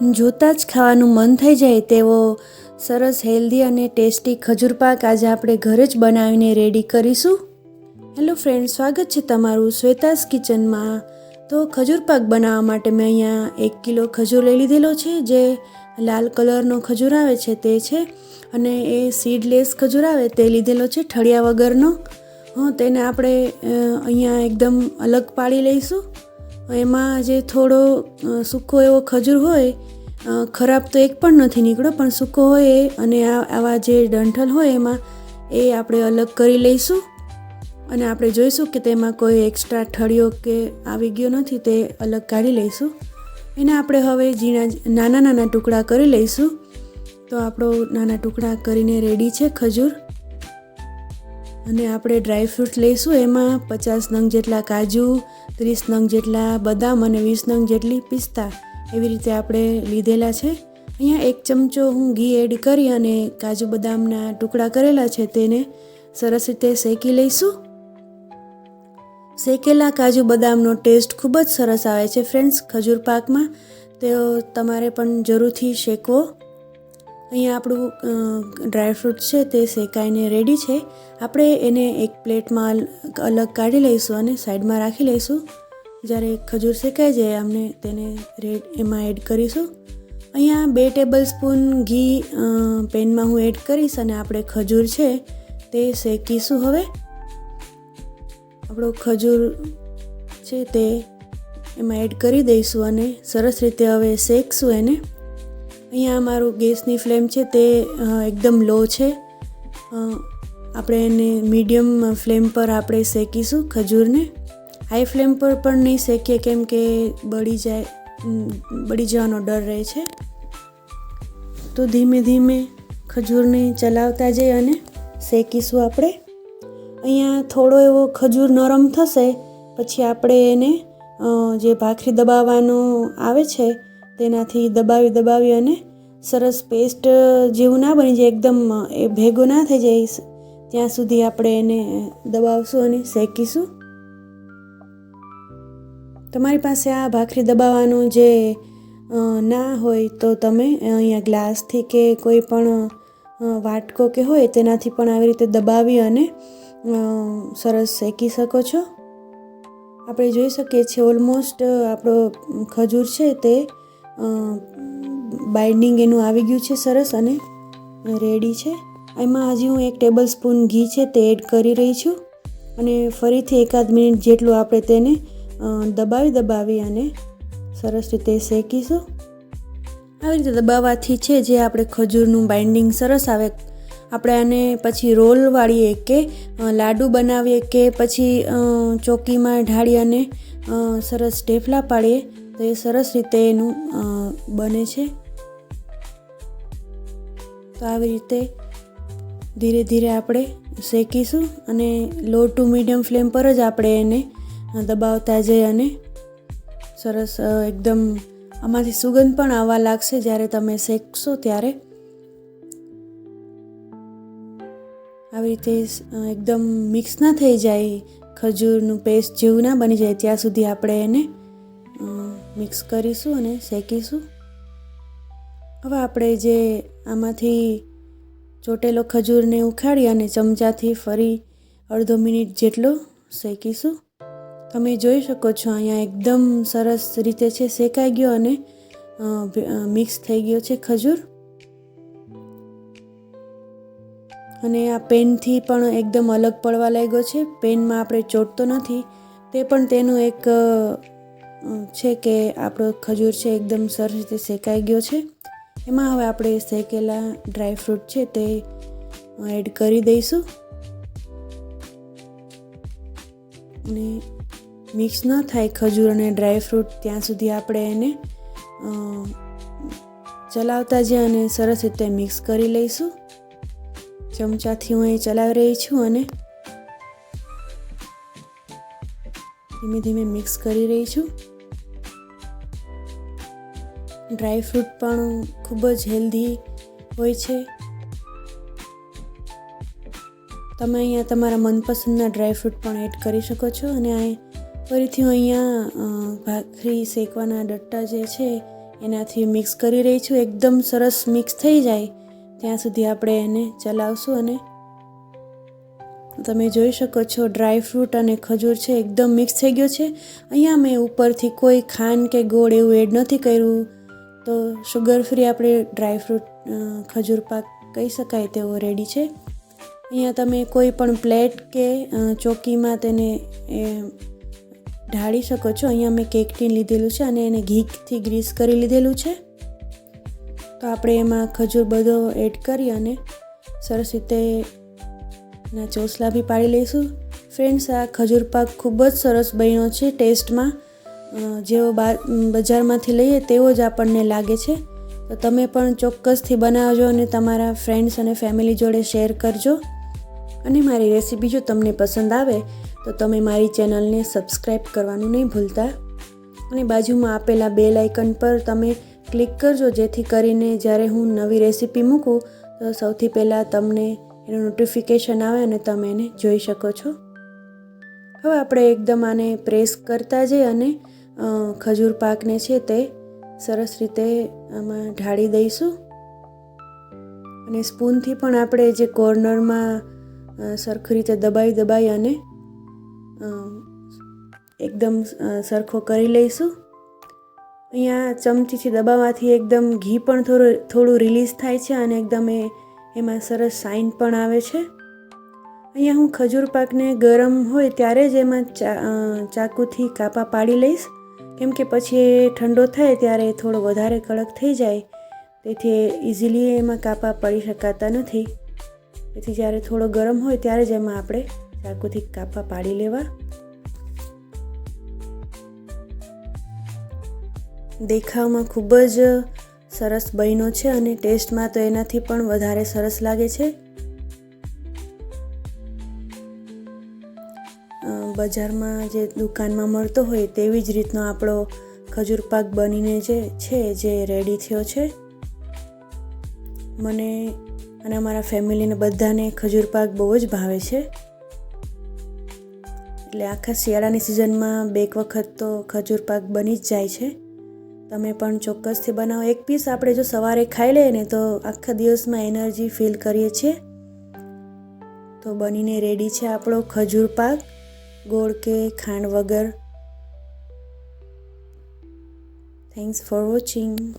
જોતાં જ ખાવાનું મન થઈ જાય તેવો સરસ, હેલ્ધી અને ટેસ્ટી ખજૂર પાક આજે આપણે ઘરે જ બનાવીને રેડી કરીશું. હેલો ફ્રેન્ડ સ્વાગત છે તમારું શ્વેતાસ કિચનમાં. તો ખજૂર પાક બનાવવા માટે મેં અહીંયા એક કિલો ખજૂર લઈ લીધેલો છે, જે લાલ કલરનો ખજૂર આવે છે તે છે, અને એ સીડલેસ ખજૂર આવે તે લીધેલો છે ઠળિયા વગરનો. હં, તેને આપણે અહીંયા એકદમ અલગ પાડી લઈશું. એમાં જે થોડો સૂકો એવો ખજૂર હોય ખરાબ તો એક પણ નથી નીકળ્યો પણ સૂકો હોય એ અને આવા જે ડંઠલ હોય એમાં એ આપણે અલગ કરી લઈશું. અને આપણે જોઈશું કે તેમાં કોઈ એક્સ્ટ્રા ઠળિયો કે આવી ગયો નથી તે અલગ કાઢી લઈશું. એને આપણે હવે ઝીણા, નાના નાના ટુકડા કરી લઈશું. તો આપણો નાના ટુકડા કરીને રેડી છે ખજૂર. અને આપણે ડ્રાય ફ્રૂટ લઈશું. એમાં પચાસ નંગ જેટલા કાજુ ત્રીસ નંગ જેટલા બદામ અને વીસ નંગ જેટલી પિસ્તા એવી રીતે આપણે લીધેલા છે. અહીંયા એક ચમચો હું ઘી એડ કરી અને કાજુ બદામના ટુકડા કરેલા છે તેને સરસ રીતે શેકી લઈશું. શેકેલા કાજુ બદામનો ટેસ્ટ ખૂબ જ સરસ આવે છે ફ્રેન્ડ્સ ખજૂર પાકમાં. તો તમારે પણ જરૂરથી શેકવો. અહીંયા આપણું ડ્રાયફ્રૂટ છે તે શેકાઈને રેડી છે. આપણે એને એક પ્લેટમાં અલગ કાઢી લઈશું અને સાઈડમાં રાખી લઈશું. જ્યારે ખજૂર શેકાઈ જાય અમને તેને રેડ એમાં એડ કરીશું. અહીંયા બે ટેબલ સ્પૂન ઘી પેનમાં હું એડ કરીશ અને આપણે ખજૂર છે તે શેકીશું હવે. આપણો ખજૂર છે તે એમાં એડ કરી દઈશું અને સરસ રીતે હવે શેકશું એને. અહીંયા મારું ગેસની ફ્લેમ છે તે એકદમ લો છે. આપણે એને મીડિયમ ફ્લેમ પર આપણે શેકીશું ખજૂરને. હાઈ ફ્લેમ પર પણ નહીં શેકીએ કેમ કે બળી જાય બળી જવાનો ડર રહે છે. તો ધીમે ધીમે ખજૂરને ચલાવતા જઈ અને શેકીશું આપણે. અહીંયા થોડો એવો ખજૂર નરમ થશે, પછી આપણે એને જે ભાખરી દબાવવાનો આવે છે તેનાથી દબાવી દબાવી અને સરસ પેસ્ટ જેવું ના બની જાય, એકદમ એ ભેગો ના થઈ જાય ત્યાં સુધી આપણે એને દબાવશું અને શેકીશું. તમારી પાસે આ ભાખરી દબાવવાનું જે ના હોય તો તમે અહીંયા ગ્લાસથી કે કોઈ પણ વાટકો કે હોય તેનાથી પણ આવી રીતે દબાવી અને સરસ શેકી શકો છો. આપણે જોઈ શકીએ છીએ ઓલમોસ્ટ આપણો ખજૂર છે તે બાઇન્ડિંગ એનું આવી ગયું છે સરસ અને રેડી છે. એમાં હજી હું એક ટેબલ સ્પૂન ઘી છે તે એડ કરી રહી છું અને ફરીથી એકાદ મિનિટ જેટલું આપણે તેને દબાવી દબાવી અને સરસ રીતે શેકીશું. આવી રીતે દબાવવાથી છે જે આપણે ખજૂરનું બાઇન્ડિંગ સરસ આવે, આપણે આને પછી રોલ વાળીએ કે લાડુ બનાવીએ કે પછી ચોકીમાં ઢાળી અને સરસ ઢેફલા પાડીએ તો એ સરસ રીતે એનું બને છે. તો આવી રીતે ધીરે ધીરે આપણે શેકીશું અને લો ટુ મીડિયમ ફ્લેમ પર જ આપણે એને દબાવતા જઈએ અને સરસ એકદમ આમાંથી સુગંધ પણ આવવા લાગશે જ્યારે તમે શેકશો ત્યારે. આવી રીતે એકદમ મિક્સ ના થઈ જાય, ખજૂરનું પેસ્ટ જેવું ના બની જાય ત્યાં સુધી આપણે એને મિક્સ કરીશું અને શેકીશું. હવે આપણે જે આમાંથી ચોટેલો ખજૂરને ઉખાડી અને ચમચાથી ફરી અડધો મિનિટ જેટલો શેકીશું. તમે જોઈ શકો છો, અહીંયા એકદમ સરસ રીતે છે, શેકાઈ ગયો અને મિક્સ થઈ ગયો છે ખજૂર. અને આ પેનથી પણ એકદમ અલગ પડવા લાગ્યો છે. પેનમાં આપણે ચોટતો નથી. તે પણ તેનું એક છે કે આપણો ખજૂર છે એકદમ સરસ રીતે શેકાઈ ગયો છે. એમાં હવે આપણે શેકેલા ડ્રાય ફ્રૂટ છે તે એડ કરી દઈશું. અને મિક્સ ન થાય ખજૂર અને ડ્રાય ફ્રૂટ ત્યાં સુધી આપણે એને ચલાવતા જઈએ અને સરસ રીતે મિક્સ કરી લઈશું. ચમચાથી હું એ ચલાવી રહી છું અને ધીમે ધીમે મિક્સ કરી રહી છું. ડ્રાય ફ્રૂટ પણ ખૂબ જ હેલ્ધી હોય છે. તમે અહીંયા તમારા મનપસંદના ડ્રાય ફ્રૂટ પણ એડ કરી શકો છો અને આ ફરીથી હું અહીંયા ભાખરી શેકવાના ડટ્ટા જે છે એનાથી મિક્સ કરી રહી છું. એકદમ સરસ મિક્સ થઈ જાય ત્યાં સુધી આપણે એને ચલાવશું અને તમે જોઈ શકો છો ડ્રાય ફ્રૂટ અને ખજૂર છે, એકદમ મિક્સ થઈ ગયો છે. અહીંયા મેં ઉપરથી કોઈ ખાંડ કે ગોળ એવું એડ નથી કર્યું. તો શુગર ફ્રી આપણે ડ્રાય ફ્રૂટ ખજૂર પાક કહી શકાય તેવો રેડી છે. અહીંયા તમે કોઈ પણ પ્લેટ કે ચોકીમાં તેને ઢાળી શકો છો. અહીંયા મેં કેક ટીન લીધેલું છે અને એને ઘીથી ગ્રીસ કરી લીધેલું છે. તો આપણે એમાં ખજૂર બધો એડ કરી અને સરસ રીતે ના ચોસલા બી પાડી લઈશું. ફ્રેન્ડ્સ આ ખજૂર પાક ખૂબ જ સરસ બન્યો છે ટેસ્ટમાં. જેવો બજારમાંથી લઈએ તેવો જ આપણને લાગે છે. તો તમે પણ ચોક્કસથી બનાવજો અને તમારા ફ્રેન્ડ્સ અને ફેમિલી જોડે શેર કરજો. અને મારી રેસીપી જો તમને પસંદ આવે, તો તમે મારી ચેનલને સબસ્ક્રાઈબ કરવાનું નહીં ભૂલતા. અને બાજુમાં આપેલા બેલ આઇકન પર તમે ક્લિક કરજો, જેથી કરીને જ્યારે હું નવી રેસીપી મૂકું, તો સૌથી પહેલાં તમને એનું નોટિફિકેશન આવે અને તમે એને જોઈ શકો છો. હવે આપણે એકદમ આને પ્રેસ કરતા જઈએ અને ખજૂર પાકને છે તે સરસ રીતે આમાં ઢાળી દઈશું. અને સ્પૂનથી પણ આપણે જે કોર્નરમાં સરખી રીતે દબાઈ દબાઈ અને એકદમ સરખો કરી લઈશું. અહીંયા ચમચીથી દબાવવાથી એકદમ ઘી પણ થોડું થોડું રિલીઝ થાય છે અને એકદમ એ, એમાં સરસ સાઇન પણ આવે છે. અહીંયા હું ખજૂર પાકને ગરમ હોય ત્યારે જ એમાં ચાકુથી કાપા પાડી લઈશ. કેમ કે પછી એ ઠંડો થાય ત્યારે થોડો વધારે કડક થઈ જાય. તેથી ઇઝીલી એમાં કાપા પડી શકાતા નથી. તેથી જ્યારે થોડો ગરમ હોય ત્યારે જ એમાં આપણે ચાકુથી કાપા પાડી લેવા. દેખાવમાં ખૂબ જ સરસ બન્યો છે અને ટેસ્ટમાં તો એનાથી પણ વધારે સરસ લાગે છે. બજારમાં જે દુકાનમાં મળતો હોય તેવી જ રીતનો આપણો ખજૂર પાક બનીને જે છે, જે રેડી થયો છે. મને અને અમારા ફેમિલીને બધાને ખજૂર પાક બહુ જ ભાવે છે. એટલે આખા શિયાળાની સિઝનમાં બે વખત તો ખજૂર પાક બની જ જાય છે. તમે પણ ચોક્કસથી બનાવો. એક પીસ આપણે જો સવારે ખાઈ લઈએ ને તો આખા દિવસમાં એનર્જી ફીલ કરીએ છીએ. તો બનીને રેડી છે આપણો ખજૂર પાક. ગોળ કે ખાંડ વગર. Thanks for watching